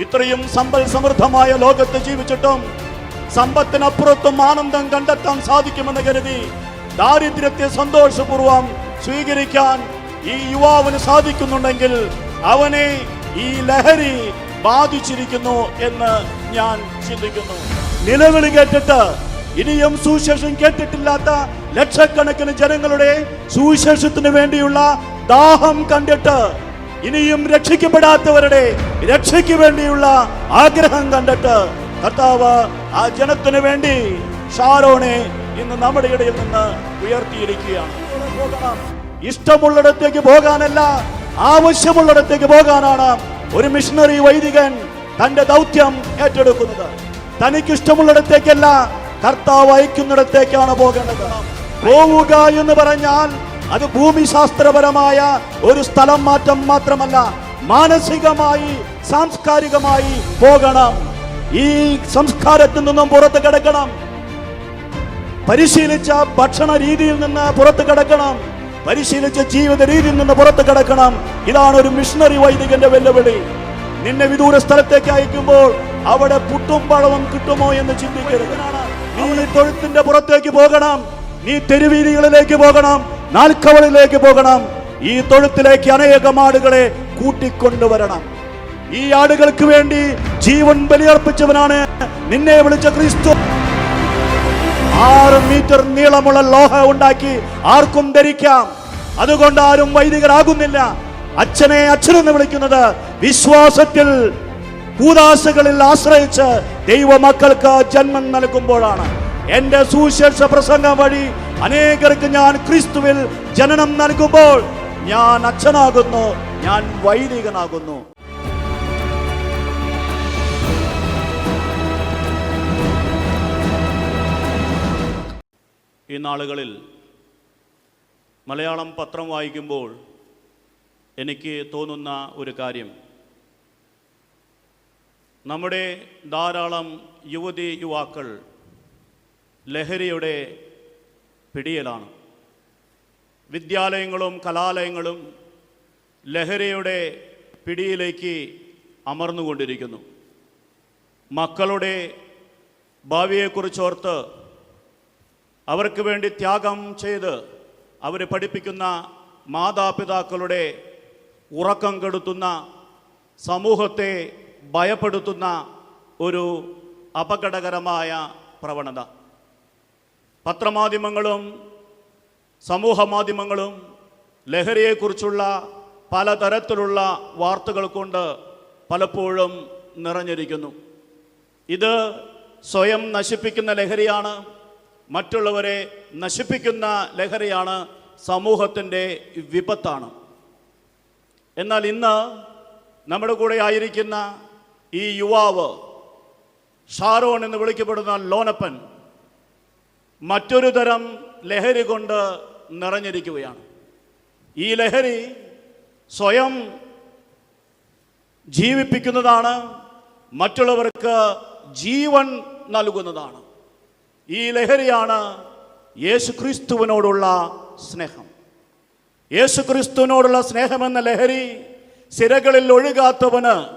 ഇത്രയും സമ്പൽ സമൃദ്ധമായ ലോകത്ത് ജീവിച്ചിട്ടും സമ്പത്തിനപ്പുറത്തും ആനന്ദം കണ്ടെത്താൻ സാധിക്കുമെന്ന് കരുതി ദാരിദ്ര്യത്തെ സന്തോഷപൂർവം സ്വീകരിക്കാൻ ഈ യുവാവിന് സാധിക്കുന്നുണ്ടെങ്കിൽ അവനെ ഈ ലഹരി ബാധിച്ചിരിക്കുന്നു എന്ന് ഞാൻ ചിന്തിക്കുന്നു. നിലവിളി കേട്ടിട്ട് ഇനിയും സുവിശേഷം കേട്ടിട്ടില്ലാത്ത ലക്ഷക്കണക്കിന് ജനങ്ങളുടെ സുവിശേഷത്തിന് വേണ്ടിയുള്ള ദാഹം കണ്ടിട്ട് ഇനിയും രക്ഷിക്കപ്പെടാത്തവരുടെ രക്ഷയ്ക്ക് വേണ്ടിയുള്ള ആഗ്രഹം കണ്ടിട്ട് കർത്താവ് ആ ജനത്തിനു വേണ്ടി ഷാരോണെ ഇന്ന് നമ്മുടെ ഇടയിൽ നിന്ന് ഉയർത്തിയിരിക്കുകയാണ്. ഇഷ്ടമുള്ളിടത്തേക്ക് പോകാനല്ല ആവശ്യമുള്ളിടത്തേക്ക് പോകാനാണ് ഒരു മിഷണറി വൈദികൻ തന്റെ ദൗത്യം ഏറ്റെടുക്കുന്നത് തനിക്ക് ഇഷ്ടമുള്ളിടത്തേക്കല്ല കർത്താവ് അയക്കുന്നിടത്തേക്കാണ് പോകേണ്ടത് പോവുക എന്ന് പറഞ്ഞാൽ അത് ഭൂമിശാസ്ത്രപരമായ ഒരു സ്ഥലം മാറ്റം മാത്രമല്ല മാനസികമായി സാംസ്കാരികമായി പോകണം. ഈ സംസ്കാരത്തിൽ നിന്നും പുറത്ത് കിടക്കണം. പരിശീലിച്ച ഭക്ഷണ രീതിയിൽ നിന്ന് പുറത്ത് കിടക്കണം. പരിശീലിച്ച ജീവിത രീതിയിൽ നിന്ന് പുറത്ത് കിടക്കണം. ഇതാണ് ഒരു മിഷണറി വൈദികന്റെ വെല്ലുവിളി. നിന്നെ വിദൂര സ്ഥലത്തേക്ക് അയക്കുമ്പോൾ അവിടെ പുട്ടും പഴവും കിട്ടുമോ എന്ന് ചിന്തിക്കരുത്. നീ തൊഴുത്തിന്റെ പുറത്തേക്ക് പോകണം. നീ തെരുവീതികളിലേക്ക് പോകണം. നാൽക്കവളിലേക്ക് പോകണം. ഈ തൊഴുത്തിലേക്ക് അനേകം ആടുകളെ കൂട്ടിക്കൊണ്ടുവരണം. ഈ ആടുകൾക്ക് വേണ്ടി ജീവൻ ബലിയർപ്പിച്ചവനാണ് നിന്നെ വിളിച്ച ക്രിസ്തു. ആറ് മീറ്റർ നീളമുള്ള ലോഹ ഉണ്ടാക്കി ആർക്കും ധരിക്കാം. അതുകൊണ്ട് ആരും വൈദികരാകുന്നില്ല. അച്ഛനെ അച്ഛനെന്ന് വിളിക്കുന്നത് വിശ്വാസത്തിൽ ഭൂദാശകളിൽ ആശ്രയിച്ച് ദൈവമക്കൾക്ക് ജന്മം നൽകുമ്പോഴാണ്. എന്റെ സുശേഷ പ്രസംഗം വഴി അനേകർക്ക് ഞാൻ ക്രിസ്തുവിൽ ജനനം നൽകുമ്പോൾ ഞാൻ അച്ഛനാകുന്നു ഞാൻ വൈദികനാകുന്നു. ഈ നാളുകളിൽ മലയാളം പത്രം വായിക്കുമ്പോൾ എനിക്ക് തോന്നുന്ന ഒരു കാര്യം. നമ്മുടെ ധാരാളം യുവതി യുവാക്കൾ ലഹരിയുടെ പിടിയിലാണ്. വിദ്യാലയങ്ങളും കലാലയങ്ങളും ലഹരിയുടെ പിടിയിലേക്ക് അമർന്നുകൊണ്ടിരിക്കുന്നു. മക്കളുടെ ഭാവിയെക്കുറിച്ചോർത്ത് അവർക്ക് വേണ്ടി ത്യാഗം ചെയ്ത് അവർ പഠിപ്പിക്കുന്ന മാതാപിതാക്കളുടെ ഉറക്കം കെടുത്തുന്ന സമൂഹത്തെ ഭയപ്പെടുത്തുന്ന ഒരു അപകടകരമായ പ്രവണത. പത്രമാധ്യമങ്ങളും സമൂഹ മാധ്യമങ്ങളും ലഹരിയെക്കുറിച്ചുള്ള പലതരത്തിലുള്ള വാർത്തകൾ കൊണ്ട് പലപ്പോഴും നിറഞ്ഞിരിക്കുന്നു. ഇത് സ്വയം നശിപ്പിക്കുന്ന ലഹരിയാണ് മറ്റുള്ളവരെ നശിപ്പിക്കുന്ന ലഹരിയാണ് സമൂഹത്തിന്റെ വിപത്താണ്. എന്നാൽ ഇന്ന് നമ്മുടെ കൂടെ ആയിരിക്കുന്ന ഈ യുവാവ് ഷാരോൺ എന്ന് വിളിക്കപ്പെടുന്ന ലോനപ്പൻ മറ്റൊരു തരം ലഹരി കൊണ്ട് നിറഞ്ഞിരിക്കുകയാണ്. ഈ ലഹരി സ്വയം ജീവിപ്പിക്കുന്നതാണ് മറ്റുള്ളവർക്ക് ജീവൻ നൽകുന്നതാണ്. ഈ ലഹരിയാണ് യേശുക്രിസ്തുവിനോടുള്ള സ്നേഹം. യേശുക്രിസ്തുവിനോടുള്ള സ്നേഹമെന്ന ലഹരി സിരകളിൽ ഒഴുകാത്തവന്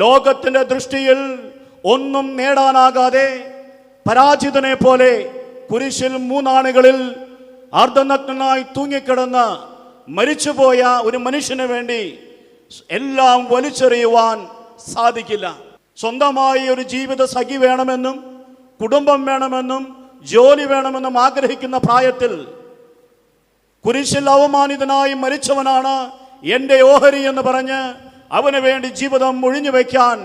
ലോകത്തിന്റെ ദൃഷ്ടിയിൽ ഒന്നും നേടാനാകാതെ പരാജിതനെ പോലെ കുരിശിൽ മൂന്നാണുകളിൽ അർദ്ധനഗ്നായി തൂങ്ങിക്കിടന്ന് മരിച്ചുപോയ ഒരു മനുഷ്യന് വേണ്ടി എല്ലാം വലിച്ചെറിയുവാൻ സാധിക്കില്ല. സ്വന്തമായി ഒരു ജീവിത സഖി വേണമെന്നും കുടുംബം വേണമെന്നും ജോലി വേണമെന്നും ആഗ്രഹിക്കുന്ന പ്രായത്തിൽ കുരിശിൽ അവമാനിതനായി മരിച്ചവനാണ് എന്റെ ഓഹരി എന്ന് പറഞ്ഞ് അവന് വേണ്ടി ജീവിതം ഒഴിഞ്ഞു വയ്ക്കാൻ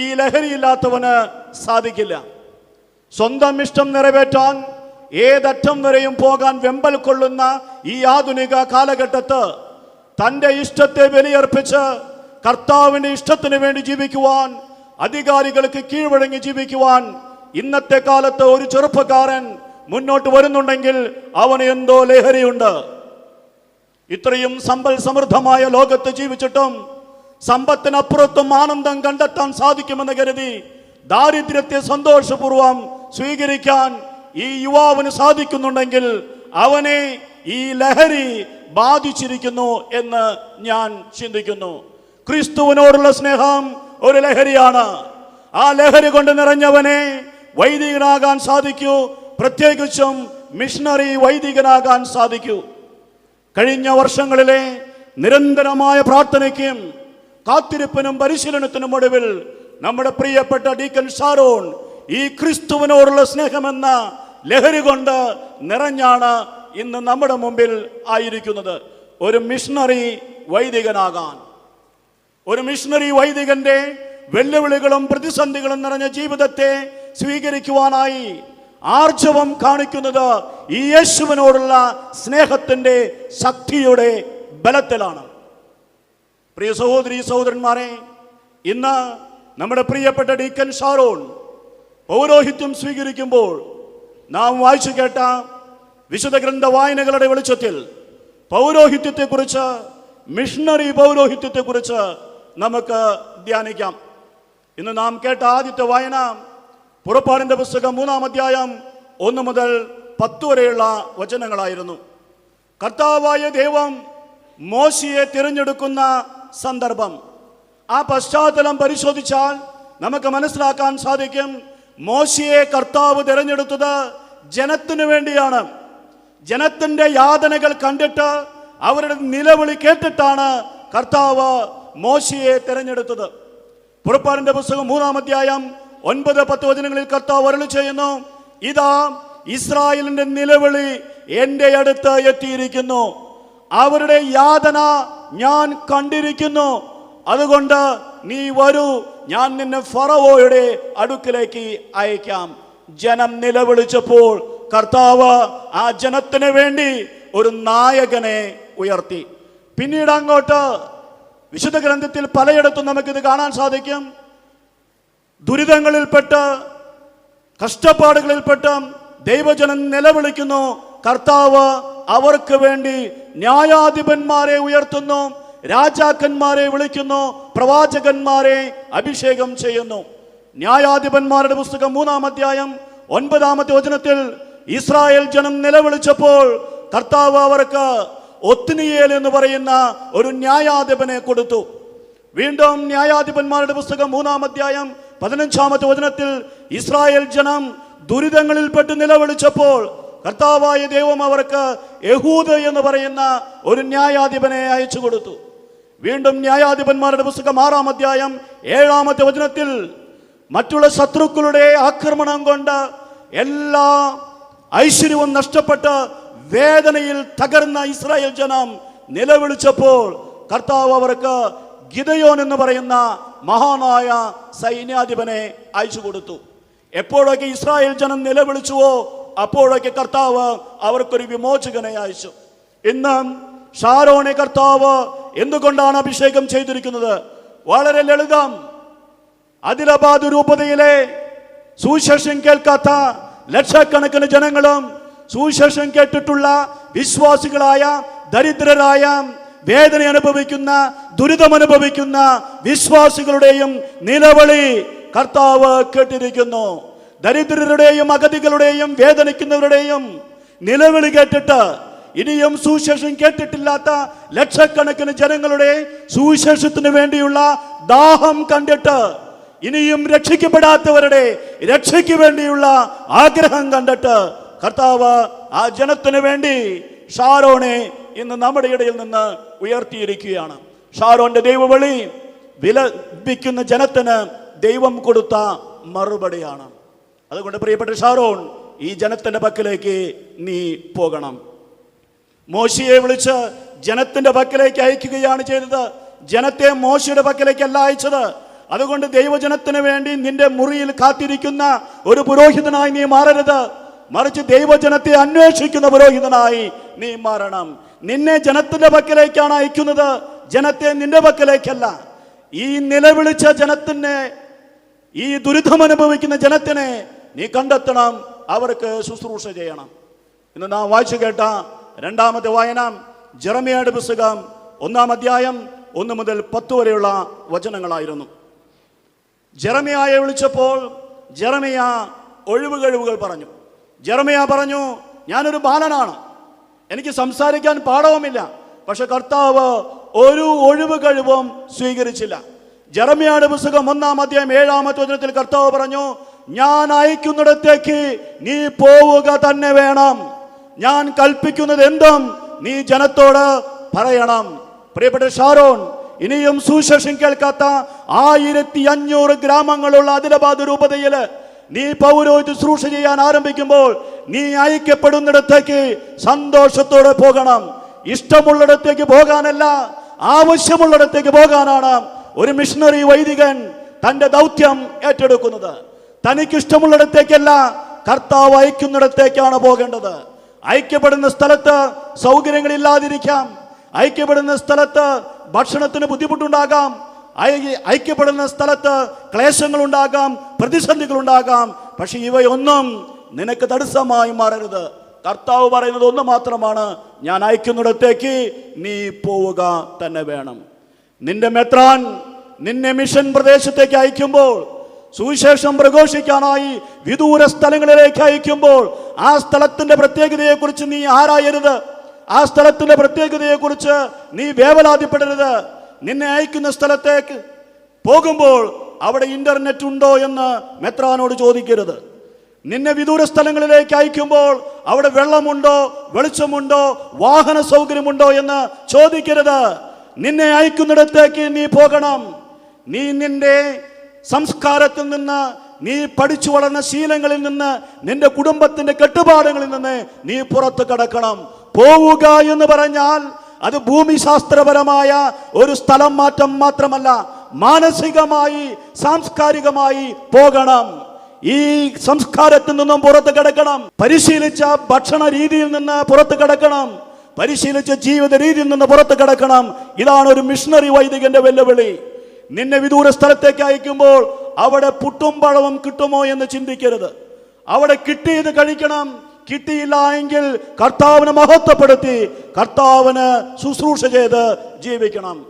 ഈ ലഹരിയില്ലാത്തവന് സാധിക്കില്ല. സ്വന്തം ഇഷ്ടം നിറവേറ്റാൻ ഏതറ്റം വരെയും പോകാൻ വെമ്പൽ കൊള്ളുന്ന ഈ ആധുനിക കാലഘട്ടത്ത് തന്റെ ഇഷ്ടത്തെ ബലിയർപ്പിച്ച് കർത്താവിന്റെ ഇഷ്ടത്തിന് വേണ്ടി ജീവിക്കുവാൻ അധികാരികൾക്ക് കീഴ്വഴങ്ങി ജീവിക്കുവാൻ ഇന്നത്തെ കാലത്ത് ഒരു ചെറുപ്പക്കാരൻ മുന്നോട്ട് വരുന്നുണ്ടെങ്കിൽ അവന് എന്തോ ലഹരിയുണ്ട്. ഇത്രയും സമ്പൽ സമൃദ്ധമായ ലോകത്ത് ജീവിച്ചിട്ടും സമ്പത്തിനപ്പുറത്തും ആനന്ദം കണ്ടെത്താൻ സാധിക്കുമെന്ന് കരുതി ദാരിദ്ര്യത്തെ സന്തോഷപൂർവം സ്വീകരിക്കാൻ ഈ യുവാവിന് സാധിക്കുന്നുണ്ടെങ്കിൽ അവനെ ഈ ലഹരി ബാധിച്ചിരിക്കുന്നു എന്ന് ഞാൻ ചിന്തിക്കുന്നു. ക്രിസ്തുവിനോടുള്ള സ്നേഹം ഒരു ലഹരിയാണ്. ആ ലഹരി കൊണ്ട് നിറഞ്ഞവനെ വൈദികനാകാൻ സാധിക്കൂ. പ്രത്യേകിച്ചും മിഷണറി വൈദികനാകാൻ സാധിക്കൂ. കഴിഞ്ഞ വർഷങ്ങളിലെ നിരന്തരമായ പ്രാർത്ഥനയ്ക്കും കാത്തിരിപ്പിനും പരിശീലനത്തിനും ഒടുവിൽ നമ്മുടെ പ്രിയപ്പെട്ട ഡീക്കൻ ഷാരോൺ ഈ ക്രിസ്തുവിനോടുള്ള സ്നേഹമെന്ന ലഹരി കൊണ്ട് നിറഞ്ഞാണ് ഇന്ന് നമ്മുടെ മുമ്പിൽ ആയിരിക്കുന്നത്. ഒരു മിഷണറി വൈദികനാകാൻ ഒരു മിഷണറി വൈദികന്റെ വെല്ലുവിളികളും പ്രതിസന്ധികളും നിറഞ്ഞ ജീവിതത്തെ സ്വീകരിക്കുവാനായി ആർജവം കാണിക്കുന്നത് ഈ യേശുവിനോടുള്ള സ്നേഹത്തിന്റെ ശക്തിയുടെ ബലത്തിലാണ്. പ്രിയ സഹോദരി സഹോദരന്മാരെ ഇന്ന് നമ്മുടെ പ്രിയപ്പെട്ട ഡീക്കൻ ഷാരോൺ പൗരോഹിത്യം സ്വീകരിക്കുമ്പോൾ നാം വായിച്ചു കേട്ട വിശുദ്ധ ഗ്രന്ഥ വായനകളുടെ വെളിച്ചത്തിൽ പൗരോഹിത്യത്തെക്കുറിച്ച് മിഷണറി പൗരോഹിത്യത്തെക്കുറിച്ച് നമുക്ക് ധ്യാനിക്കാം. ഇന്ന് നാം കേട്ട ആദ്യത്തെ വായന പുറപ്പാടിന്റെ പുസ്തകം മൂന്നാം അധ്യായം ഒന്ന് മുതൽ പത്ത് വരെയുള്ള വചനങ്ങളായിരുന്നു. കർത്താവായ ദൈവം മോശിയെ തിരഞ്ഞെടുക്കുന്ന സന്ദർഭം. ആ പശ്ചാത്തലം പരിശോധിച്ചാൽ നമുക്ക് മനസ്സിലാക്കാൻ സാധിക്കും മോശിയെ കർത്താവ് തിരഞ്ഞെടുത്തത് ജനത്തിനു വേണ്ടിയാണ്. ജനത്തിന്റെ യാതനകൾ കണ്ടിട്ട് അവരുടെ നിലവിളി കേട്ടിട്ടാണ് കർത്താവ് മോശിയെ തിരഞ്ഞെടുത്തത്. പുറപ്പാടിന്റെ പുസ്തകം മൂന്നാം അധ്യായം ഒൻപത് പത്ത് വചനങ്ങളിൽ കർത്താവ് അരളി ചെയ്യുന്നു ഇതാ ഇസ്രായേലിന്റെ നിലവിളി എന്റെ അടുത്ത് എത്തിയിരിക്കുന്നു. അവരുടെ യാതന ഞാൻ കണ്ടിരിക്കുന്നു. അതുകൊണ്ട് നീ വരൂ ഞാൻ നിന്നെ ഫറവോയുടെ അടുക്കിലേക്ക് അയക്കാം. ജനം നിലവിളിച്ചപ്പോൾ കർത്താവ് ആ ജനത്തിന് വേണ്ടി ഒരു നായകനെ ഉയർത്തി. പിന്നീട് അങ്ങോട്ട് വിശുദ്ധ ഗ്രന്ഥത്തിൽ പലയിടത്തും നമുക്കിത് കാണാൻ സാധിക്കും. ദുരിതങ്ങളിൽപ്പെട്ട് കഷ്ടപ്പാടുകളിൽപ്പെട്ട് ദൈവജനം നിലവിളിക്കുന്നു. കർത്താവ് അവർക്ക് വേണ്ടി ന്യായാധിപന്മാരെ ഉയർത്തുന്നു രാജാക്കന്മാരെ വിളിക്കുന്നു പ്രവാചകന്മാരെ അഭിഷേകം ചെയ്യുന്നു. ന്യായാധിപന്മാരുടെ പുസ്തകം മൂന്നാം അധ്യായം ഒൻപതാമത്തെ വചനത്തിൽ ഇസ്രായേൽ ജനം നിലവിളിച്ചപ്പോൾ കർത്താവ് അവർക്ക് ഒത്തിനിയേൽ എന്ന് പറയുന്ന ഒരു ന്യായാധിപനെ കൊടുത്തു. വീണ്ടും ന്യായാധിപന്മാരുടെ പുസ്തകം മൂന്നാം അധ്യായം പതിനഞ്ചാമത്തെ വചനത്തിൽ ഇസ്രായേൽ ജനം ദുരിതങ്ങളിൽപ്പെട്ട് നിലവിളിച്ചപ്പോൾ കർത്താവായ ദൈവം അവർക്ക് യഹൂദ് എന്ന് പറയുന്ന ഒരു ന്യായാധിപനെ അയച്ചു കൊടുത്തു. വീണ്ടും ന്യായാധിപന്മാരുടെ പുസ്തകം ആറാം അധ്യായം ഏഴാമത്തെ വചനത്തിൽ മറ്റുള്ള ശത്രുക്കളുടെ ആക്രമണം കൊണ്ട് എല്ലാ ഐശ്വര്യവും നഷ്ടപ്പെട്ട് വേദനയിൽ തകർന്ന ഇസ്രായേൽ ജനം നിലവിളിച്ചപ്പോൾ കർത്താവ് അവർക്ക് ഗിതയോൻ എന്ന് പറയുന്ന മഹാനായ സൈന്യാധിപനെ അയച്ചു കൊടുത്തു. എപ്പോഴൊക്കെ ഇസ്രായേൽ ജനം നിലവിളിച്ചുവോ അപ്പോഴൊക്കെ കർത്താവ് അവർക്കൊരു വിമോചകനെ അയച്ചു. ഇന്ന് ഷാരോനെ കർത്താവ് എന്തുകൊണ്ടാണ് അഭിഷേകം ചെയ്തിരിക്കുന്നത്? വളരെ ലളിതം. അതിലബാദ് രൂപതയിലെ സുശേഷം കേൾക്കാത്ത ലക്ഷക്കണക്കിന് ജനങ്ങളും സുശേഷം കേട്ടിട്ടുള്ള വിശ്വാസികളായ ദരിദ്രരായ വേദന അനുഭവിക്കുന്ന ദുരിതമനുഭവിക്കുന്ന വിശ്വാസികളുടെയും നിലവിളി കർത്താവ് കേട്ടിരിക്കുന്നു. ദരിദ്രരുടെയും അഗതികളുടെയും വേദനിക്കുന്നവരുടെയും നിലവിളി കേട്ടിട്ട് ഇനിയും സുവിശേഷം കേട്ടിട്ടില്ലാത്ത ലക്ഷക്കണക്കിന് ജനങ്ങളുടെ സുവിശേഷത്തിന് വേണ്ടിയുള്ള ദാഹം കണ്ടിട്ട് ഇനിയും രക്ഷിക്കപ്പെടാത്തവരുടെ രക്ഷയ്ക്ക് വേണ്ടിയുള്ള ആഗ്രഹം കണ്ടിട്ട് കർത്താവ് ആ ജനത്തിന് വേണ്ടി ഷാരോനെ ഇന്ന് നമ്മുടെ ഇടയിൽ നിന്ന് ഉയർത്തിയിരിക്കുകയാണ്. ഷാരോന്റെ ദൈവവളി വിലപിക്കുന്ന ജനത്തിന് ദൈവം കൊടുത്ത മറുപടിയാണ്. അതുകൊണ്ട് പ്രിയപ്പെട്ട ഷാരോൺ ഈ ജനത്തിന്റെ പക്കലേക്ക് നീ പോകണം. മോശയെ വിളിച്ച് ജനത്തിന്റെ പക്കലേക്ക് അയക്കുകയാണ് ചെയ്തത്. ജനത്തെ മോശിയുടെ പക്കലേക്കല്ല അയച്ചത്. അതുകൊണ്ട് ദൈവജനത്തിന് വേണ്ടി നിന്റെ മുറിയിൽ കാത്തിരിക്കുന്ന ഒരു പുരോഹിതനായി നീ മാറരുത്. മറിച്ച് ദൈവജനത്തെ അന്വേഷിക്കുന്ന പുരോഹിതനായി നീ മാറണം. നിന്നെ ജനത്തിന്റെ പക്കലേക്കാണ് അയക്കുന്നത്. ജനത്തെ നിന്റെ പക്കലേക്കല്ല. ഈ നിലവിളിച്ച ജനത്തിനെ ഈ ദുരിതമനുഭവിക്കുന്ന ജനത്തിനെ നീ കണ്ടെത്തണം. അവർക്ക് ശുശ്രൂഷ ചെയ്യണം. ഇന്ന് നാം വായിച്ചു കേട്ട രണ്ടാമത്തെ വായന ജെറമിയയുടെ പുസ്തകം ഒന്നാം അധ്യായം ഒന്ന് മുതൽ പത്ത് വരെയുള്ള വചനങ്ങളായിരുന്നു. ജെറമിയായെ വിളിച്ചപ്പോൾ ജെറമിയ ഒഴിവ് കഴിവുകൾ പറഞ്ഞു. ജെറമിയ പറഞ്ഞു ഞാനൊരു ബാലനാണ്. എനിക്ക് സംസാരിക്കാൻ പാഠവുമില്ല. പക്ഷെ കർത്താവ് ഒരു ഒഴിവ് കഴിവും സ്വീകരിച്ചില്ല ജറമിയാട് പുസ്തകം ഒന്നാം അധ്യായം ഏഴാമത്തെ വചനത്തിൽ കർത്താവ് പറഞ്ഞു ഞാൻ അയക്കുന്നിടത്തേക്ക് നീ പോവുക തന്നെ വേണം. ഞാൻ കൽപ്പിക്കുന്നത് എന്തും നീ ജനത്തോട് പറയണം. പ്രിയപ്പെട്ട ഷാരോൺ ഇനിയും സുശേഷം കേൾക്കാത്ത ആയിരത്തി അഞ്ഞൂറ് ഗ്രാമങ്ങളുള്ള അതിലബാദ് രൂപതയിൽ നീ പൗരോഹിത്യ ശുശ്രൂഷ ചെയ്യാൻ ആരംഭിക്കുമ്പോൾ നീ അയക്കപ്പെടുന്നിടത്തേക്ക് സന്തോഷത്തോടെ പോകണം. ഇഷ്ടമുള്ളിടത്തേക്ക് പോകാനല്ല ആവശ്യമുള്ളിടത്തേക്ക് പോകാനാണ് ഒരു മിഷണറി വൈദികൻ തന്റെ ദൗത്യം ഏറ്റെടുക്കുന്നത്. തനിക്ക് ഇഷ്ടമുള്ളിടത്തേക്കല്ല കർത്താവ് അയക്കുന്നിടത്തേക്കാണ് പോകേണ്ടത്. അയക്കപ്പെടുന്ന സ്ഥലത്ത് സൗകര്യങ്ങളില്ലാതിരിക്കാം. ഐക്യപ്പെടുന്ന സ്ഥലത്ത് ഭക്ഷണത്തിന് ബുദ്ധിമുട്ടുണ്ടാകാം. ഐക്യപ്പെടുന്ന സ്ഥലത്ത് ക്ലേശങ്ങൾ ഉണ്ടാകാം പ്രതിസന്ധികൾ ഉണ്ടാകാം പക്ഷെ ഇവയൊന്നും നിനക്ക് തടസ്സമായി മാറരുത്. കർത്താവ് പറയുന്നത് ഒന്ന് മാത്രമാണ്. ഞാൻ അയക്കുന്നിടത്തേക്ക് നീ പോവുക തന്നെ വേണം. നിന്റെ മെത്രാൻ നിന്നെ മിഷൻ പ്രദേശത്തേക്ക് അയക്കുമ്പോൾ സുവിശേഷം പ്രഘോഷിക്കാനായി വിദൂര സ്ഥലങ്ങളിലേക്ക് അയക്കുമ്പോൾ ആ സ്ഥലത്തിന്റെ പ്രത്യേകതയെക്കുറിച്ച് നീ ആരായരുത്? ആ സ്ഥലത്തിന്റെ പ്രത്യേകതയെക്കുറിച്ച് നീ വേവലാതിപ്പെടരുത്. നിന്നെ അയക്കുന്ന സ്ഥലത്തേക്ക് പോകുമ്പോൾ അവിടെ ഇന്റർനെറ്റ് ഉണ്ടോ എന്ന് മെത്രാനോട് ചോദിക്കരുത്. നിന്നെ വിദൂര സ്ഥലങ്ങളിലേക്ക് അയക്കുമ്പോൾ അവിടെ വെള്ളമുണ്ടോ വെളിച്ചമുണ്ടോ വാഹന സൗകര്യമുണ്ടോ എന്ന് ചോദിക്കരുത്. നിന്നെ അയക്കുന്നിടത്തേക്ക് നീ പോകണം. നീ നിന്റെ സംസ്കാരത്തിൽ നിന്ന് നീ പഠിച്ചു വളർന്ന ശീലങ്ങളിൽ നിന്ന് നിന്റെ കുടുംബത്തിന്റെ കെട്ടുപാടുകളിൽ നിന്ന് നീ പുറത്തു കടക്കണം. പോവുക എന്ന് പറഞ്ഞാൽ അത് ഭൂമിശാസ്ത്രപരമായ ഒരു സ്ഥലം മാറ്റം മാത്രമല്ല മാനസികമായി സാംസ്കാരികമായി പോകണം. ഈ സംസ്കാരത്തിൽ നിന്നും പുറത്ത് കിടക്കണം. പരിശീലിച്ച ഭക്ഷണ രീതിയിൽ നിന്ന് പുറത്ത് കിടക്കണം. പരിശീലിച്ച ജീവിത രീതിയിൽ നിന്ന് പുറത്ത് കിടക്കണം. ഇതാണ് ഒരു മിഷണറി വൈദികന്റെ വെല്ലുവിളി. നിന്നെ വിദൂര സ്ഥലത്തേക്ക് അയക്കുമ്പോൾ അവിടെ പുട്ടും പഴവും കിട്ടുമോ എന്ന് ചിന്തിക്കരുത്. അവിടെ കിട്ടിയത് കഴിക്കണം. കിട്ടിയില്ല എങ്കിൽ കർത്താവിനെ മഹത്വപ്പെടുത്തി കർത്താവിന് ശുശ്രൂഷ ചെയ്ത് ജീവിക്കണം.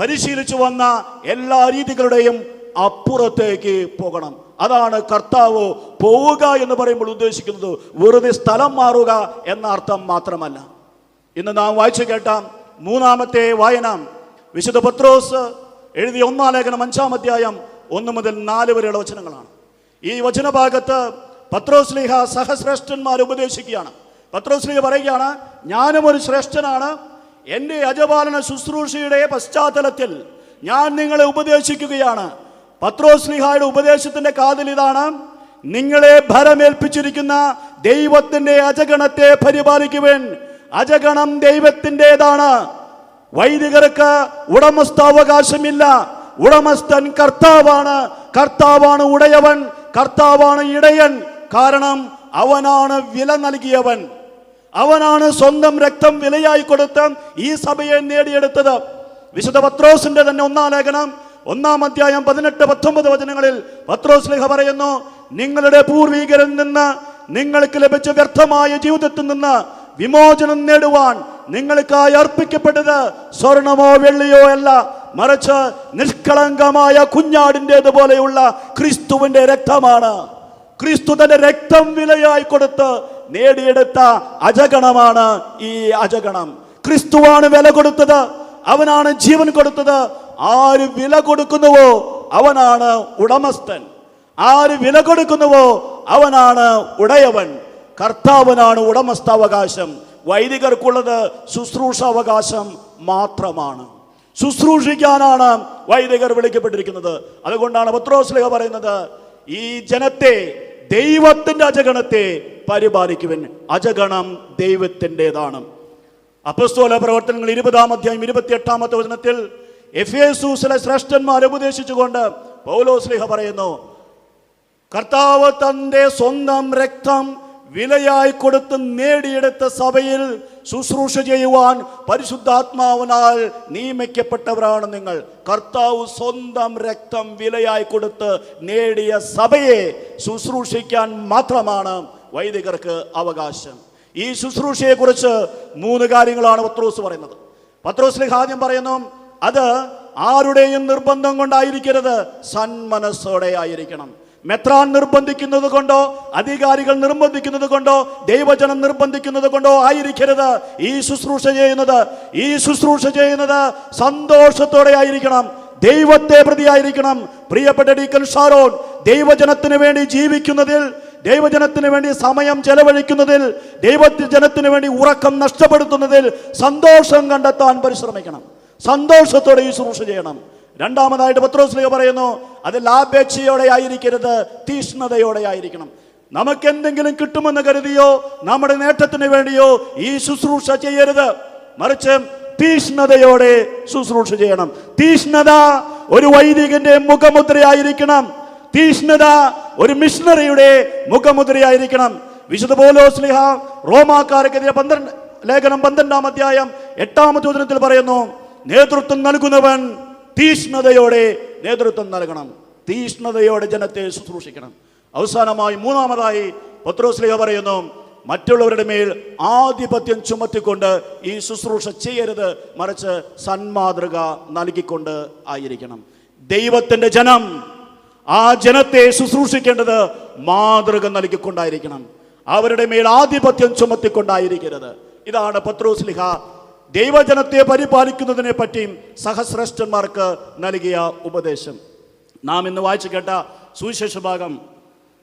പരിശീലിച്ചു വന്ന എല്ലാ രീതികളുടെയും അപ്പുറത്തേക്ക് പോകണം. അതാണ് കർത്താവ് പോവുക എന്ന് പറയുമ്പോൾ ഉദ്ദേശിക്കുന്നത്. വെറുതെ സ്ഥലം മാറുക എന്ന അർത്ഥം മാത്രമല്ല. ഇന്ന് നാം വായിച്ചു കേട്ട മൂന്നാമത്തെ വായന വിശുദ്ധ പത്രോസ് എഴുതിയ ഒന്നാം ലേഖനം അഞ്ചാം അധ്യായം ഒന്ന് മുതൽ നാല് വരെയുള്ള വചനങ്ങളാണ്. ഈ വചനഭാഗത്ത് പത്രോസ്ലിഹ സഹശ്രേഷ്ഠന്മാർ ഉപദേശിക്കുകയാണ്. പത്രോസ്ലിഹ പറയുകയാണ് ഞാനും ഒരു ശ്രേഷ്ഠനാണ്. എന്റെ അജപാലന ശുശ്രൂഷയുടെ പശ്ചാത്തലത്തിൽ ഞാൻ നിങ്ങളെ ഉപദേശിക്കുകയാണ്. പത്രോസ്ലിഹായുടെ ഉപദേശത്തിന്റെ കാതിൽ ഇതാണ് നിങ്ങളെ ഭരമേൽപ്പിച്ചിരിക്കുന്ന ദൈവത്തിന്റെ അജഗണത്തെ പരിപാലിക്കുവാൻ. അജഗണം ദൈവത്തിന്റെതാണ്. വൈദികർക്ക് ഉടമസ്ഥാവകാശമില്ല. ഉടമസ്ഥൻ കർത്താവാണ്. കർത്താവാണ് ഉടയവൻ. കർത്താവാണ് ഇടയൻ. കാരണം അവനാണ് വില നൽകിയവൻ. അവനാണ് സ്വന്തം രക്തം വിലയായി കൊടുത്ത് ഈ സഭയെ നേടിയെടുത്തത്. വിശുദ്ധ പത്രോസിന്റെ തന്നെ ഒന്നാം ലേഖനം ഒന്നാം അധ്യായം പതിനെട്ട് പത്തൊമ്പത് വചനങ്ങളിൽ പത്രോസ് ലേഖ പറയുന്നു നിങ്ങളുടെ പൂർവീകരിൽ നിന്ന് നിങ്ങൾക്ക് ലഭിച്ച വ്യർത്ഥമായ ജീവിതത്തിൽ നിന്ന് വിമോചനം നേടുവാൻ നിങ്ങൾക്കായി അർപ്പിക്കപ്പെട്ടത് സ്വർണമോ വെള്ളിയോ അല്ല മറിച്ച് നിഷ്കളങ്കമായ കുഞ്ഞാടിന്റെതുപോലെയുള്ള ക്രിസ്തുവിന്റെ രക്തമാണ്. ക്രിസ്തു തന്റെ രക്തം വിലയായി കൊടുത്ത് നേടിയെടുത്ത അജഗണമാണ് ഈ അജഗണം. ക്രിസ്തുവാണ് വില കൊടുത്തത് അവനാണ് ജീവൻ കൊടുത്തത്. ആര് വില കൊടുക്കുന്നുവോ അവനാണ് ഉടമസ്ഥൻ. ആര് വില കൊടുക്കുന്നുവോ അവനാണ് ഉടയവൻ. കർത്താവിനാണ് ഉടമസ്ഥാവകാശം. വൈദികർക്കുള്ളത് ശുശ്രൂഷാവകാശം മാത്രമാണ്. ശുശ്രൂഷിക്കാനാണ് വൈദികർ വിളിക്കപ്പെട്ടിരിക്കുന്നത്. അതുകൊണ്ടാണ് പത്രോസ്ലിഹ പറയുന്നത് ഈ ജനത്തെ ദൈവത്തിന്റെ അജഗണത്തെ പരിപാലിക്കുവൻ. അജഗണം ദൈവത്തിന്റെതാണ്. അപ്പസ്തോല പ്രവർത്തനങ്ങൾ ഇരുപതാം അധ്യായം ഇരുപത്തിയെട്ടാമത്തെ വചനത്തിൽ എഫേസൂസിലെ ശ്രേഷ്ഠന്മാരെ ഉപദേശിച്ചുകൊണ്ട് പൗലോസ്ലിഹ പറയുന്നു കർത്താവ് തന്റെ സ്വന്തം രക്തം വിലയായി കൊടുത്ത് നേടിയെടുത്ത സഭയിൽ ശുശ്രൂഷ ചെയ്യുവാൻ പരിശുദ്ധാത്മാവിനാൽ നിയമിക്കപ്പെട്ടവരാണ് നിങ്ങൾ. കർത്താവ് സ്വന്തം രക്തം വിലയായി കൊടുത്ത് നേടിയ സഭയെ ശുശ്രൂഷിക്കാൻ മാത്രമാണ് വൈദികർക്ക് അവകാശം. ഈ ശുശ്രൂഷയെക്കുറിച്ച് മൂന്ന് കാര്യങ്ങളാണ് പത്രോസ് പറയുന്നത്. പത്രോസ് ആദ്യം പറയുന്നു അത് ആരുടെയും നിർബന്ധം കൊണ്ടായിരിക്കരുത് സന്മനസ്സോടെ ആയിരിക്കണം. മെത്രാൻ നിർബന്ധിക്കുന്നത് കൊണ്ടോ അധികാരികൾ നിർബന്ധിക്കുന്നത് കൊണ്ടോ ദൈവജനം നിർബന്ധിക്കുന്നത് കൊണ്ടോ ആയിരിക്കരുത്. ഈ ശുശ്രൂഷ ചെയ്യുന്നത് ഈ ശുശ്രൂഷ ചെയ്യുന്നത് സന്തോഷത്തോടെ ആയിരിക്കണം. ദൈവത്തെ പ്രതിയായിരിക്കണം പ്രിയപ്പെട്ട ഡീക്കൻ ഷാരോൺ ദൈവജനത്തിന് വേണ്ടി ജീവിക്കുന്നതിൽ ദൈവജനത്തിന് വേണ്ടി സമയം ചെലവഴിക്കുന്നതിൽ ദൈവജനത്തിന് വേണ്ടി ഉറക്കം നഷ്ടപ്പെടുത്തുന്നതിൽ സന്തോഷം കണ്ടെത്താൻ പരിശ്രമിക്കണം. സന്തോഷത്തോടെ ഈ ശുശ്രൂഷ ചെയ്യണം. രണ്ടാമതായിട്ട് പത്രോസ്ലിക പറയുന്നു അത് ലാഭേച്ഛയോടെ ആയിരിക്കരുത് തീഷ്ണതയോടെ ആയിരിക്കണം. നമുക്ക് എന്തെങ്കിലും കിട്ടുമെന്ന് കരുതിയോ നമ്മുടെ നേട്ടത്തിന് വേണ്ടിയോ ഈ ശുശ്രൂഷ ചെയ്യരുത്. മറിച്ച് തീഷ്ണതയോടെ ശുശ്രൂഷ ചെയ്യണം. തീഷ്ണത ഒരു വൈദികന്റെ മുഖമുദ്രയായിരിക്കണം. തീഷ്ണത ഒരു മിഷണറിയുടെ മുഖമുദ്രയായിരിക്കണം. വിശുദ്ധ പോലോ സ്ലിഹ റോമാക്കാർക്കെതിരെ പന്ത്രണ്ട് ലേഖനം പന്ത്രണ്ടാം അധ്യായം എട്ടാമത്തെ വചനത്തിൽ പറയുന്നു നേതൃത്വം നൽകുന്നവൻ തീഷ്ണതയോടെ നേതൃത്വം നൽകണം. തീഷ്ണതയോടെ ജനത്തെ ശുശ്രൂഷിക്കണം. അവസാനമായി മൂന്നാമതായി പത്രോസ്ലിയ പറയുന്നു മറ്റുള്ളവരുടെ മേൽ ആധിപത്യം ചുമത്തിക്കൊണ്ട് ഈ ശുശ്രൂഷ ചെയ്യരുത് മറിച്ച് സന്മാതൃക നൽകിക്കൊണ്ട് ആയിരിക്കണം. ദൈവത്തിന്റെ ജനം ആ ജനത്തെ ശുശ്രൂഷിക്കേണ്ടത് മാതൃക നൽകിക്കൊണ്ടായിരിക്കണം. അവരുടെ മേൽ ആധിപത്യം ചുമത്തിക്കൊണ്ടായിരിക്കരുത്. ഇതാണ് പത്രോസ്ലിഹ ദൈവജനത്തെ പരിപാലിക്കുന്നതിനെ പറ്റിയും സഹശ്രേഷ്ഠന്മാർക്ക് നൽകിയ ഉപദേശം. നാം ഇന്ന് വായിച്ചു കേട്ട സുവിശേഷ ഭാഗം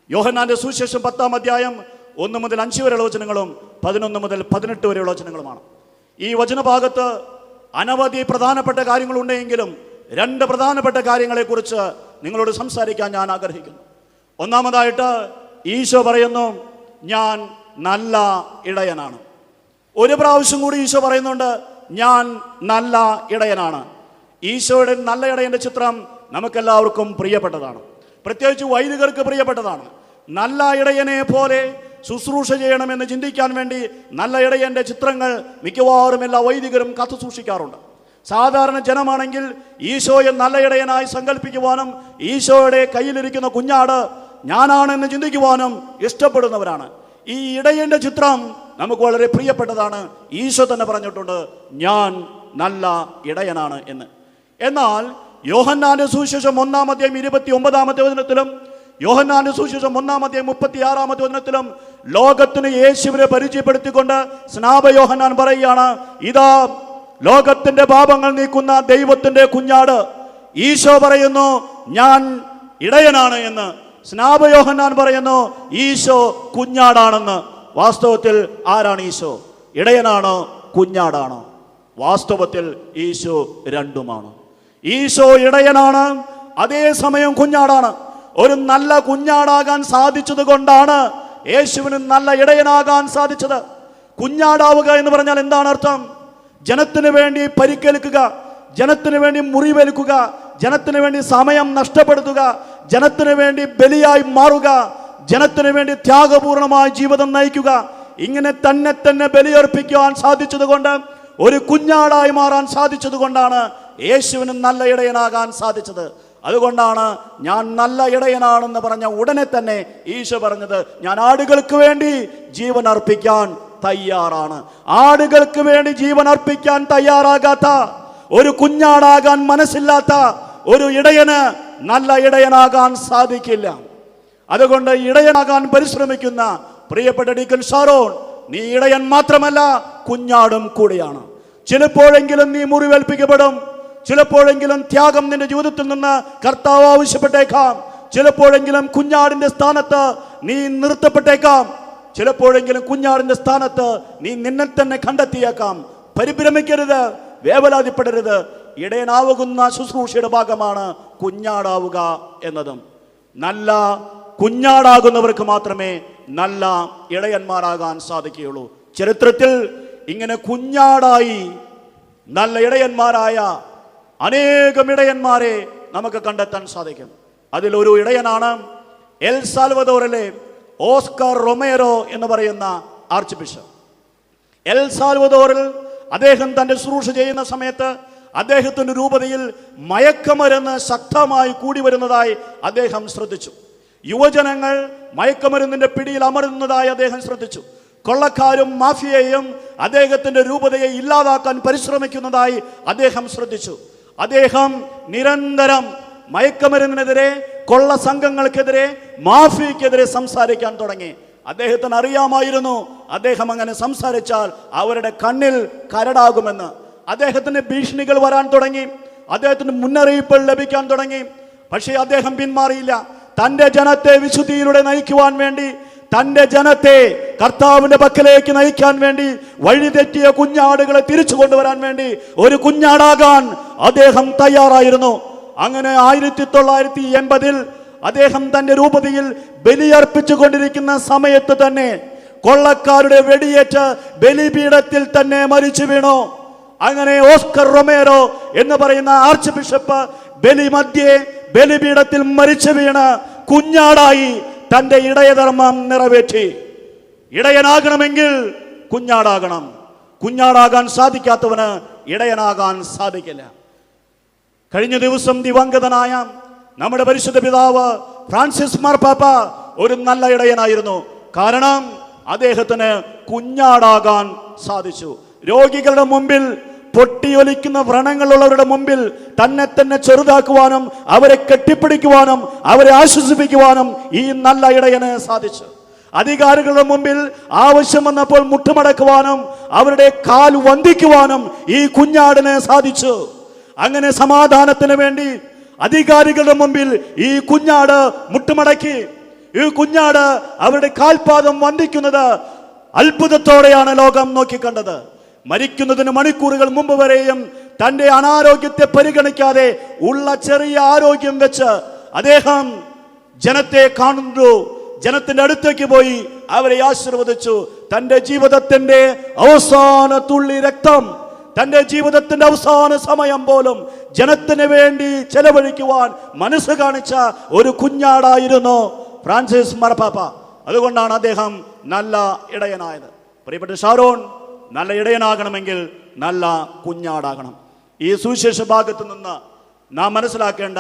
യോഹന്നാന്റെ സുവിശേഷം പത്താം അധ്യായം ഒന്ന് മുതൽ അഞ്ച് വരെയുള്ള വചനങ്ങളും പതിനൊന്ന് മുതൽ പതിനെട്ട് വരെയുള്ള വചനങ്ങളുമാണ്. ഈ വചനഭാഗത്ത് അനവധി പ്രധാനപ്പെട്ട കാര്യങ്ങളുണ്ടെങ്കിലും രണ്ട് പ്രധാനപ്പെട്ട കാര്യങ്ങളെക്കുറിച്ച് നിങ്ങളോട് സംസാരിക്കാൻ ഞാൻ ആഗ്രഹിക്കുന്നു. ഒന്നാമതായിട്ട് ഈശോ പറയുന്നു ഞാൻ നല്ല ഇടയനാണ്. ഒരു പ്രാവശ്യം കൂടി ഈശോ പറയുന്നുണ്ട് ഞാൻ നല്ല ഇടയനാണ്. ഈശോയുടെ നല്ല ഇടയന്റെ ചിത്രം നമുക്കെല്ലാവർക്കും പ്രിയപ്പെട്ടതാണ്. പ്രത്യേകിച്ച് വൈദികർക്ക് പ്രിയപ്പെട്ടതാണ്. നല്ല ഇടയനെ പോലെ ശുശ്രൂഷ ചെയ്യണമെന്ന് ചിന്തിക്കാൻ വേണ്ടി നല്ല ഇടയന്റെ ചിത്രങ്ങൾ മിക്കവാറും എല്ലാ വൈദികരും കാത്തു സൂക്ഷിക്കാറുണ്ട്. സാധാരണ ജനമാണെങ്കിൽ ഈശോയെ നല്ല ഇടയനായി സങ്കല്പിക്കുവാനും ഈശോയുടെ കയ്യിലിരിക്കുന്ന കുഞ്ഞാട് ഞാനാണെന്ന് ചിന്തിക്കുവാനും ഇഷ്ടപ്പെടുന്നവരാണ്. ഈ ഇടയന്റെ ചിത്രം നമുക്ക് വളരെ പ്രിയപ്പെട്ടതാണ്. ഈശോ തന്നെ പറഞ്ഞിട്ടുണ്ട് ഞാൻ നല്ല ഇടയനാണ് എന്ന്. എന്നാൽ യോഹന്നാന്റെ സുവിശേഷം ഒന്നാം അധ്യായം ഇരുപത്തി ഒമ്പതാമത്തെ വചനത്തിലും യോഹന്നാന്റെ സുവിശേഷം ഒന്നാം അധ്യായം മുപ്പത്തി ആറാമത്തെ വചനത്തിലും ലോകത്തിന് യേശുവിനെ പരിചയപ്പെടുത്തിക്കൊണ്ട് സ്നാപ യോഹന്നാൻ പറയുകയാണ് ഇതാ ലോകത്തിന്റെ പാപങ്ങൾ നീക്കുന്ന ദൈവത്തിന്റെ കുഞ്ഞാട്. ഈശോ പറയുന്നു ഞാൻ ഇടയനാണ് എന്ന്. സ്നാപയോഹന്നാൻ പറയുന്നു ഈശോ കുഞ്ഞാടാണെന്ന്. വാസ്തവത്തിൽ ആരാണ് ഈശോ? ഇടയനാണോ? കുഞ്ഞാടാണോ? വാസ്തവത്തിൽ ഈശോ രണ്ടുമാണ്. ഈശോ ഇടയനാണ് അതേസമയം കുഞ്ഞാടാണ്. ഒരു നല്ല കുഞ്ഞാടാകാൻ സാധിച്ചത് കൊണ്ടാണ് യേശുവിന് നല്ല ഇടയനാകാൻ സാധിച്ചത്. കുഞ്ഞാടാവുക എന്ന് പറഞ്ഞാൽ എന്താണ് അർത്ഥം? ജനത്തിന് വേണ്ടി പരിക്കേൽക്കുക ജനത്തിന് വേണ്ടി മുറിവേൽക്കുക ജനത്തിന് വേണ്ടി സമയം നഷ്ടപ്പെടുത്തുക ജനത്തിന് വേണ്ടി ബലിയായി മാറുക ജനത്തിന് വേണ്ടി ത്യാഗപൂർണമായ ജീവിതം നയിക്കുക. ഇങ്ങനെ തന്നെ തന്നെ ബലിയർപ്പിക്കുവാൻ സാധിച്ചതുകൊണ്ട് ഒരു കുഞ്ഞാടായി മാറാൻ സാധിച്ചതുകൊണ്ടാണ് യേശുവിന് നല്ല ഇടയനാകാൻ സാധിച്ചത്. അതുകൊണ്ടാണ് ഞാൻ നല്ല ഇടയനാണെന്ന് പറഞ്ഞ ഉടനെ തന്നെ ഈശോ പറഞ്ഞത് ഞാൻ ആടുകൾക്ക് വേണ്ടി ജീവൻ അർപ്പിക്കാൻ തയ്യാറാണ്. ആടുകൾക്ക് വേണ്ടി ജീവൻ അർപ്പിക്കാൻ തയ്യാറാകാത്ത ഒരു കുഞ്ഞാടാകാൻ മനസ്സില്ലാത്ത ഒരു ഇടയന് നല്ല ഇടയനാകാൻ സാധിക്കില്ല. അതുകൊണ്ട് ഇടയനാകാൻ പരിശ്രമിക്കുന്ന പ്രിയപ്പെട്ട ഡീക്കൻ സാറോൺ നീ ഇടയൻ മാത്രമല്ല കുഞ്ഞാടും കൂടിയാണ്. ചിലപ്പോഴെങ്കിലും നീ മുറിവേൽപ്പിക്കപ്പെടും. ചിലപ്പോഴെങ്കിലും ത്യാഗം നിന്റെ ജീവിതത്തിൽ നിന്ന് കർത്താവ് ആവശ്യപ്പെട്ടേക്കാം. ചിലപ്പോഴെങ്കിലും കുഞ്ഞാടിന്റെ സ്ഥാനത്ത് നീ നിർത്തപ്പെട്ടേക്കാം. ചിലപ്പോഴെങ്കിലും കുഞ്ഞാടിന്റെ സ്ഥാനത്ത് നീ നിന്നെ തന്നെ കണ്ടെത്തിയേക്കാം. പരിഭ്രമിക്കരുത് വേവലാതിപ്പെടരുത്. ഇടയനാവുന്ന ശുശ്രൂഷയുടെ ഭാഗമാണ് കുഞ്ഞാടാവുക എന്നതും. നല്ല കുഞ്ഞാടാകുന്നവർക്ക് മാത്രമേ നല്ല ഇടയന്മാരാകാൻ സാധിക്കുകയുള്ളൂ. ചരിത്രത്തിൽ ഇങ്ങനെ കുഞ്ഞാടായി നല്ല ഇടയന്മാരായ അനേകം ഇടയന്മാരെ നമുക്ക് കണ്ടെത്താൻ സാധിക്കും. അതിലൊരു ഇടയനാണ് എൽ സാൽവദോറിലെ ഓസ്കാർ റൊമേറോ എന്ന് പറയുന്ന ആർച്ച് ബിഷപ്പ്. എൽ സാൽവദോറിൽ അദ്ദേഹം തന്റെ ശുശ്രൂഷ ചെയ്യുന്ന സമയത്ത് അദ്ദേഹത്തിന്റെ രൂപതയിൽ മയക്കമരുന്ന് ശക്തമായി കൂടി വരുന്നതായി അദ്ദേഹം ശ്രദ്ധിച്ചു. യുവജനങ്ങൾ മയക്കമരുന്നിന്റെ പിടിയിൽ അമരുന്നതായി അദ്ദേഹം ശ്രദ്ധിച്ചു. കൊള്ളക്കാരും മാഫിയയും അദ്ദേഹത്തിന്റെ രൂപതയെ ഇല്ലാതാക്കാൻ പരിശ്രമിക്കുന്നതായി അദ്ദേഹം ശ്രദ്ധിച്ചു. അദ്ദേഹം നിരന്തരം മയക്കമരുന്നിനെതിരെ കൊള്ള സംഘങ്ങൾക്കെതിരെ മാഫിയക്കെതിരെ സംസാരിക്കാൻ തുടങ്ങി. അദ്ദേഹത്തിന് അറിയാമായിരുന്നു. അദ്ദേഹം അങ്ങനെ സംസാരിച്ചാൽ അവരുടെ കണ്ണിൽ കരടാകുമെന്ന്. അദ്ദേഹത്തിന് ഭീഷണികൾ വരാൻ തുടങ്ങി. അദ്ദേഹത്തിന് മുന്നറിയിപ്പ് ലഭിക്കാൻ തുടങ്ങി. പക്ഷേ അദ്ദേഹം പിന്മാറിയില്ല. തന്റെ ജനത്തെ വിശുദ്ധിയിലൂടെ നയിക്കുവാൻ വേണ്ടി തന്റെ ജനത്തെ കർത്താവിന്റെ പക്കലേക്ക് നയിക്കാൻ വേണ്ടി വഴിതെറ്റിയ കുഞ്ഞാടുകളെ തിരിച്ചു കൊണ്ടുവരാൻ വേണ്ടി ഒരു കുഞ്ഞാടാകാൻ അദ്ദേഹം തയ്യാറായിരുന്നു. അങ്ങനെ ആയിരത്തി തൊള്ളായിരത്തി എൺപതിൽ അദ്ദേഹം തന്റെ രൂപതയിൽ ബലിയർപ്പിച്ചു കൊണ്ടിരിക്കുന്ന സമയത്ത് തന്നെ കൊള്ളക്കാരുടെ വെടിയേറ്റ് ബലിപീഠത്തിൽ തന്നെ മരിച്ചു വീണു. അങ്ങനെ ഓസ്കർ റൊമേറോ എന്ന് പറയുന്ന ആർച്ച് ബിഷപ്പ് ബലി മധ്യേ ബലിപീഠത്തിൽ മരിച്ചു വീണ് കുഞ്ഞാടായി തന്റെ ഇടയധർമ്മം നിറവേറ്റി. ഇടയനാകണമെങ്കിൽ കുഞ്ഞാടാകണം. കുഞ്ഞാടാകാൻ സാധിക്കാത്തവന് ഇടയനാകാൻ സാധിക്കില്ല. കഴിഞ്ഞ ദിവസം ദിവംഗതനായ നമ്മുടെ പരിശുദ്ധ പിതാവ് ഫ്രാൻസിസ് മാർപ്പാപ്പ ഒരു നല്ല ഇടയനായിരുന്നു. കാരണം അദ്ദേഹത്തിന് കുഞ്ഞാടാകാൻ സാധിച്ചു. രോഗികളുടെ മുമ്പിൽ പൊട്ടിയൊലിക്കുന്ന വ്രണങ്ങളുള്ളവരുടെ മുമ്പിൽ തന്നെ തന്നെ ചെറുതാക്കുവാനും അവരെ കെട്ടിപ്പിടിക്കുവാനും അവരെ ആശ്വസിപ്പിക്കുവാനും ഈ നല്ല ഇടയന് സാധിച്ചു. അധികാരികളുടെ മുമ്പിൽ ആവശ്യം വന്നപ്പോൾ മുട്ടുമടക്കുവാനും അവരുടെ കാൽ വന്ദിക്കുവാനും ഈ കുഞ്ഞാടിനെ സാധിച്ചു. അങ്ങനെ സമാധാനത്തിന് വേണ്ടി അധികാരികളുടെ മുമ്പിൽ ഈ കുഞ്ഞാട് മുട്ടുമടക്കി. ഈ കുഞ്ഞാട് അവരുടെ കാൽപാദം വന്ദിക്കുന്നത് അത്ഭുതത്തോടെയാണ് ലോകം നോക്കിക്കണ്ടത്. മരിക്കുന്നതിന് മണിക്കൂറുകൾ മുമ്പ് വരെയും തന്റെ അനാരോഗ്യത്തെ പരിഗണിക്കാതെ ഉള്ള ചെറിയ ആരോഗ്യം വെച്ച് അദ്ദേഹം ജനത്തെ കാണുന്നു. ജനത്തിന്റെ അടുത്തേക്ക് പോയി അവരെ ആശീർവദിച്ചു. തന്റെ ജീവിതത്തിന്റെ അവസാന തുള്ളി രക്തം തന്റെ ജീവിതത്തിന്റെ അവസാന സമയം പോലും ജനത്തിന് വേണ്ടി ചെലവഴിക്കുവാൻ മനസ്സ് കാണിച്ച ഒരു കുഞ്ഞാടായിരുന്നു ഫ്രാൻസിസ് മറപ്പാപ്പ അതുകൊണ്ടാണ് അദ്ദേഹം നല്ല ഇടയനായത്. പ്രിയപ്പെട്ട ഷാരോൺ നല്ല ഇടയനാകണമെങ്കിൽ നല്ല കുഞ്ഞാടാകണം. ഈ സുവിശേഷ ഭാഗത്തു നിന്ന് നാം മനസ്സിലാക്കേണ്ട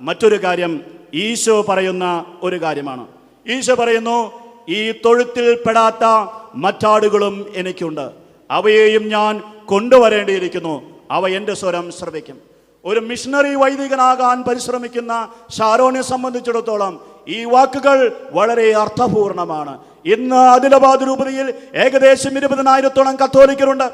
മറ്റൊരു കാര്യം ഈശോ പറയുന്ന ഒരു കാര്യമാണ്. ഈശോ പറയുന്നു ഈ തൊഴുത്തിൽ പെടാത്ത മറ്റാടുകളും എനിക്കുണ്ട്. അവയെയും ഞാൻ കൊണ്ടുവരേണ്ടിയിരിക്കുന്നു. അവ എന്റെ സ്വരം ശ്രവിക്കും. ഒരു മിഷണറി വൈദികനാകാൻ പരിശ്രമിക്കുന്ന ഷാരോനെ സംബന്ധിച്ചിടത്തോളം ഈ വാക്കുകൾ വളരെ അർത്ഥപൂർണമാണ്. ഇന്ന് ആദിലബാദ് രൂപതയിൽ ഏകദേശം ഇരുപതിനായിരത്തോളം കത്തോലിക്കരുണ്ട്.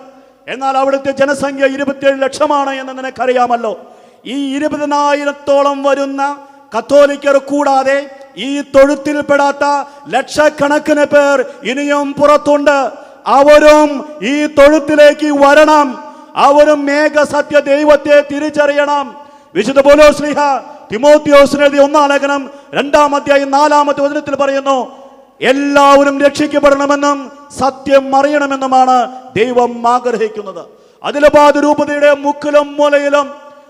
എന്നാൽ അവിടുത്തെ ജനസംഖ്യ ഇരുപത്തിയേഴ് ലക്ഷമാണ് എന്ന് നിനക്കറിയാമല്ലോ. ഈ ഇരുപതിനായിരത്തോളം വരുന്ന കത്തോലിക്കർ കൂടാതെ ഈ തൊഴുത്തിൽപ്പെടാത്ത ലക്ഷക്കണക്കിന് പേർ ഇനിയും പുറത്തുണ്ട്. അവരും ഈ തൊഴുത്തിലേക്ക് വരണം. അവരും മേഘ സത്യ ദൈവത്തെ തിരിച്ചറിയണം. വിശുദ്ധ പോലോസ്ലിഹ തിമോത്തിയോസിന് എഴുതിയ ഒന്നാം ലേഖനം രണ്ടാം അധ്യായം നാലാമത്തെ വചനത്തിൽ പറയുന്നു എല്ലാവരും രക്ഷിക്കപ്പെടണമെന്നും സത്യം അറിയണമെന്നുമാണ് ദൈവം ആഗ്രഹിക്കുന്നത്. അതിലബാദ് രൂപതയുടെ മുക്കിലും മൂലയിലും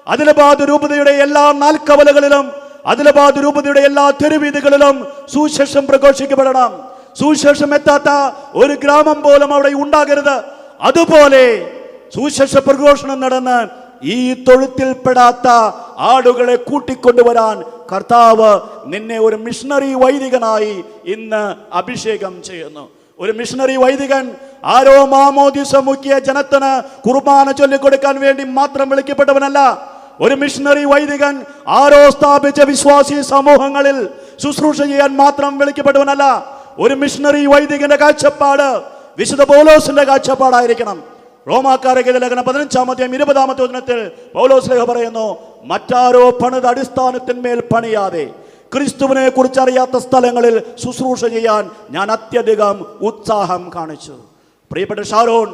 അതിലബാദ് രൂപതയുടെ എല്ലാ നാൽക്കവലകളിലും അതിലബാദ് രൂപതയുടെ എല്ലാ തെരുവീതികളിലും സുശേഷം പ്രഘോഷിക്കപ്പെടണം. സുശേഷം എത്താത്ത ഒരു ഗ്രാമം പോലും അവിടെ ഉണ്ടാകരുത്. അതുപോലെ സുശേഷ പ്രഘോഷണം നടന്ന് ഈ തൊഴുത്തിൽപ്പെടാത്ത ആടുകളെ കൂട്ടിക്കൊണ്ടുവരാൻ കർത്താവ് നിന്നെ ഒരു മിഷണറി വൈദികനായി ഇന്ന് അഭിഷേകം ചെയ്യുന്നു. ഒരു മിഷണറി വൈദികൻ ആരോ മാമോദിസ മുക്കിയ ജനത്തിന് കുർബാന ചൊല്ലിക്കൊടുക്കാൻ വേണ്ടി മാത്രം വിളിക്കപ്പെട്ടവനല്ല. ഒരു മിഷണറി വൈദികൻ ആരോ സ്ഥാപിച്ച വിശ്വാസി സമൂഹങ്ങളിൽ ശുശ്രൂഷ ചെയ്യാൻ മാത്രം വിളിക്കപ്പെട്ടവനല്ല. ഒരു മിഷണറി വൈദികന്റെ കാഴ്ചപ്പാട് വിശുദ്ധ പൗലോസിന്റെ കാഴ്ചപ്പാടായിരിക്കണം. റോമാക്കാരൊക്കെ ലേഖനം പതിനഞ്ചാമത്തെയും ഇരുപതാമത്തെ വചനത്തിൽ പൗലോസ് ലേഖ പറയുന്നു മറ്റാരോ പണിത അടിസ്ഥാനത്തിന്മേൽ പണിയാതെ ക്രിസ്തുവിനെ കുറിച്ച് അറിയാത്ത സ്ഥലങ്ങളിൽ ശുശ്രൂഷ ചെയ്യാൻ ഞാൻ അത്യധികം ഉത്സാഹം കാണിച്ചു. പ്രിയപ്പെട്ട ഷാരോൺ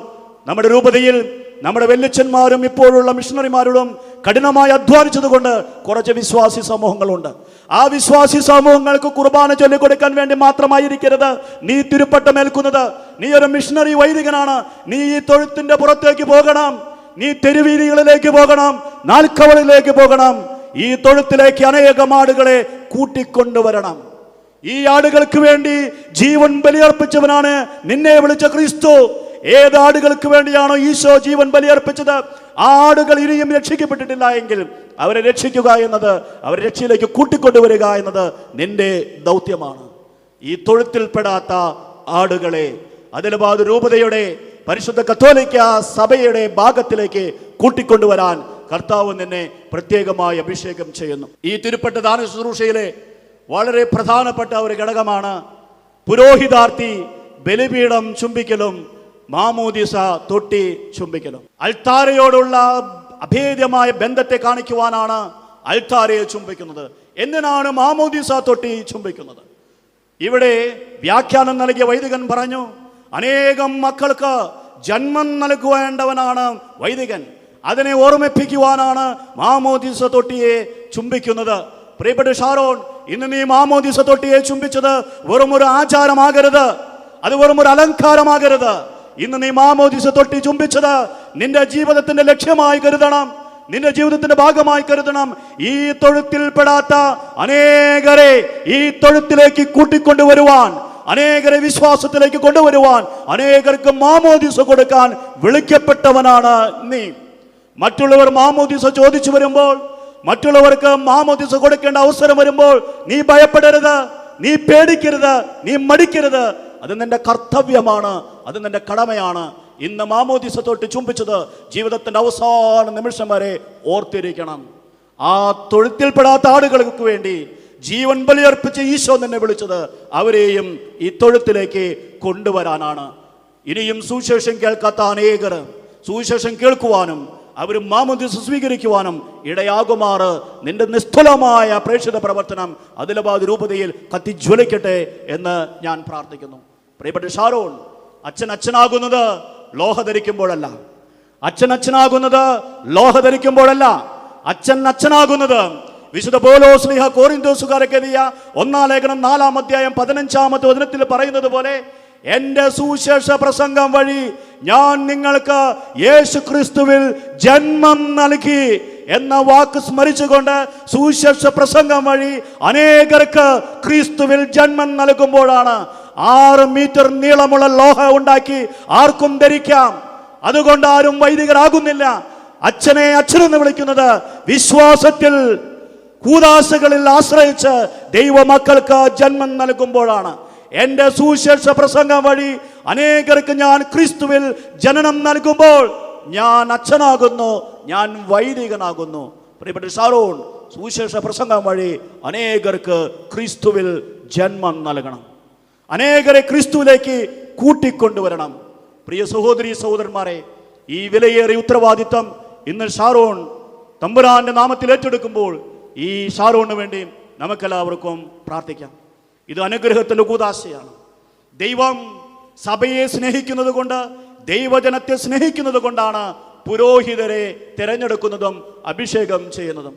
നമ്മുടെ രൂപതയിൽ നമ്മുടെ വല്യച്ഛന്മാരും ഇപ്പോഴുള്ള മിഷണറിമാരോടും കഠിനമായി അധ്വാനിച്ചതുകൊണ്ട് കുറച്ച് വിശ്വാസി സമൂഹങ്ങളുണ്ട്. ആ വിശ്വാസി സമൂഹങ്ങൾക്ക് കുർബാന ചൊല്ലിക്കൊടുക്കാൻ വേണ്ടി മാത്രമായിരിക്കരുത്. നീ തിരുപ്പട്ടമേൽക്കുന്നത് നീ ഒരു മിഷണറി വൈദികനാണ്. നീ ഈ തൊഴുത്തിന്റെ പുറത്തേക്ക് പോകണം. നീ തെരുവീതികളിലേക്ക് പോകണം. നാൽക്കവളിലേക്ക് പോകണം. ഈ തൊഴുത്തിലേക്ക് അനേകം ആടുകളെ കൂട്ടിക്കൊണ്ടുവരണം. ഈ ആടുകൾക്ക് വേണ്ടി ജീവൻ ബലിയർപ്പിച്ചവനാണ് നിന്നെ വിളിച്ച ക്രിസ്തു. ഏത് ആടുകൾക്ക് വേണ്ടിയാണോ ഈശോ ജീവൻ ബലിയർപ്പിച്ചത്? ആടുകൾ ഇനിയും രക്ഷിക്കപ്പെട്ടിട്ടില്ല എങ്കിൽ അവരെ രക്ഷിക്കുക എന്നത് അവരെ രക്ഷയിലേക്ക് കൂട്ടിക്കൊണ്ടുവരിക എന്നത് നിന്റെ ദൗത്യമാണ്. ഈ തൊഴുത്തിൽപ്പെടാത്ത ആടുകളെ അതിലബാദ് രൂപതയുടെ പരിശുദ്ധ കത്തോലിക്ക സഭയുടെ ഭാഗത്തിലേക്ക് കൂട്ടിക്കൊണ്ടുവരാൻ കർത്താവ് നിന്നെ പ്രത്യേകമായി അഭിഷേകം ചെയ്യുന്നു. ഈ തിരുപ്പെട്ട ദാന ശുശ്രൂഷയിലെ വളരെ പ്രധാനപ്പെട്ട ഒരു ഘടകമാണ് പുരോഹിതാർത്ഥി ബലിപീഠം ചുംബിക്കലും മാമോദിസ തൊട്ടി ചുംബിക്കണം അൽത്താരയോടുള്ള അഭേദ്യമായ ബന്ധത്തെ കാണിക്കുവാനാണ് അൽത്താരയെ ചുംബിക്കുന്നത്. എന്തിനാണ് മാമോദിസ തൊട്ടി ചുംബിക്കുന്നത്? ഇവിടെ വ്യാഖ്യാനം നൽകിയ വൈദികൻ പറഞ്ഞു അനേകം മക്കൾക്ക് ജന്മം നൽകുവേണ്ടവനാണ് വൈദികൻ. അതിനെ ഓർമ്മിപ്പിക്കുവാനാണ് മാമോദിസ തൊട്ടിയെ ചുംബിക്കുന്നത്. പ്രിയപ്പെട്ട ഷാരോൺ ഇന്ന് നീ മാമോദിസ തൊട്ടിയെ ചുംബിച്ചത് വെറും ഒരു ആചാരമാകരുത്. അത് വെറും ഒരു അലങ്കാരമാകരുത്. ഇന്ന് നീ മാമോദിസ തൊട്ടി ചുംബിച്ചത് നിന്റെ ജീവിതത്തിന്റെ ലക്ഷ്യമായി കരുതണം. നിന്റെ ജീവിതത്തിന്റെ ഭാഗമായി കരുതണം. ഈ തൊഴുത്തിൽ പെടാത്ത അനേകരെ ഈ തൊഴുത്തിലേക്ക് കൂട്ടിക്കൊണ്ടുവരുവാൻ അനേകരെ വിശ്വാസത്തിലേക്ക് കൊണ്ടുവരുവാൻ അനേകർക്ക് മാമോദിസ കൊടുക്കാൻ വിളിക്കപ്പെട്ടവനാണ് നീ. മറ്റുള്ളവർ മാമോദിസ ചോദിച്ചു വരുമ്പോൾ മറ്റുള്ളവർക്ക് മാമോദിസ കൊടുക്കേണ്ട അവസരം വരുമ്പോൾ നീ ഭയപ്പെടരുത് നീ പേടിക്കരുത് നീ മടിക്കരുത്. അത് നിന്റെ കർത്തവ്യമാണ് അത് നിന്റെ കടമയാണ്. ഇന്ന് മാമോദിസ തൊട്ട് ചുംബിച്ചത് ജീവിതത്തിന്റെ അവസാന നിമിഷം വരെ ഓർത്തിരിക്കണം. ആ തൊഴുത്തിൽപ്പെടാത്ത ആടുകൾക്ക് വേണ്ടി ജീവൻ ബലിയർപ്പിച്ച് ഈശോ നിന്നെ വിളിച്ചത് അവരെയും ഈ തൊഴുത്തിലേക്ക് കൊണ്ടുവരാനാണ്. ഇനിയും സുവിശേഷം കേൾക്കാത്ത അനേകർ സുവിശേഷം കേൾക്കുവാനും അവർ മാമോദിസ സ്വീകരിക്കുവാനും ഇടയാകുമാറ്. നിന്റെ നിസ്തുലമായ പ്രേക്ഷിത പ്രവർത്തനം അതിലബാദ് രൂപതയിൽ കത്തിജ്വലിക്കട്ടെ എന്ന് ഞാൻ പ്രാർത്ഥിക്കുന്നു. പ്രിയപ്പെട്ട ഷാരോൺ അച്ഛൻ അച്ഛനാകുന്നത് ലോഹ ധരിക്കുമ്പോഴല്ല. അച്ഛൻ അച്ഛനാകുന്നത് ലോഹ ധരിക്കുമ്പോഴല്ല. അച്ഛൻ അച്ഛനാകുന്നത് വിശുദ്ധ പോലോ സ്ലിഹ കോറിന്തോസുകാരൊക്കെ എഴുതിയ ഒന്നാം ലേഖനം നാലാം അധ്യായം പതിനഞ്ചാമത്തെ വചനത്തിൽ പറയുന്നത് പോലെ എന്റെ സുശേഷ പ്രസംഗം വഴി ഞാൻ നിങ്ങൾക്ക് യേശു ക്രിസ്തുവിൽ ജന്മം നൽകി എന്ന വാക്ക് സ്മരിച്ചുകൊണ്ട് സുശേഷ പ്രസംഗം വഴി അനേകർക്ക് ക്രിസ്തുവിൽ ജന്മം നൽകുമ്പോഴാണ് ആറ് മീറ്റർ നീളമുള്ള ലോഹ ഉണ്ടാക്കി ആർക്കും ധരിക്കാം. അതുകൊണ്ട് ആരും വൈദികരാകുന്നില്ല. അച്ഛനെ അച്ഛനെന്ന് വിളിക്കുന്നത് വിശ്വാസത്തിൽ കൂതാശകളിൽ ആശ്രയിച്ച് ദൈവമക്കൾക്ക് ജന്മം നൽകുമ്പോഴാണ്. എന്റെ സുശേഷ പ്രസംഗം വഴി അനേകർക്ക് ഞാൻ ക്രിസ്തുവിൽ ജനനം നൽകുമ്പോൾ ഞാൻ അച്ഛനാകുന്നു ഞാൻ വൈദികനാകുന്നു. പ്രിയപ്പെട്ട ഷാറോൺ സുവിശേഷ പ്രസംഗം വഴി അനേകർക്ക് ക്രിസ്തുവിൽ ജന്മം നൽകണം. അനേകരെ ക്രിസ്തുവിലേക്ക് കൂട്ടിക്കൊണ്ടുവരണം. പ്രിയ സഹോദരി സഹോദരന്മാരെ ഈ വിലയേറിയ ഉത്തരവാദിത്തം ഇന്ന് ഷാറോൺ തമ്പുരാന്റെ നാമത്തിൽ ഏറ്റെടുക്കുമ്പോൾ ഈ ഷാറോണിന് വേണ്ടി നമുക്കെല്ലാവർക്കും പ്രാർത്ഥിക്കാം. ഇത് അനുഗ്രഹത്തിന്റെ കൂതാശയാണ്. ദൈവം സഭയെ സ്നേഹിക്കുന്നത് കൊണ്ട് ദൈവജനത്തെ സ്നേഹിക്കുന്നത് കൊണ്ടാണ് പുരോഹിതരെ തിരഞ്ഞെടുക്കുന്നതും അഭിഷേകം ചെയ്യുന്നതും.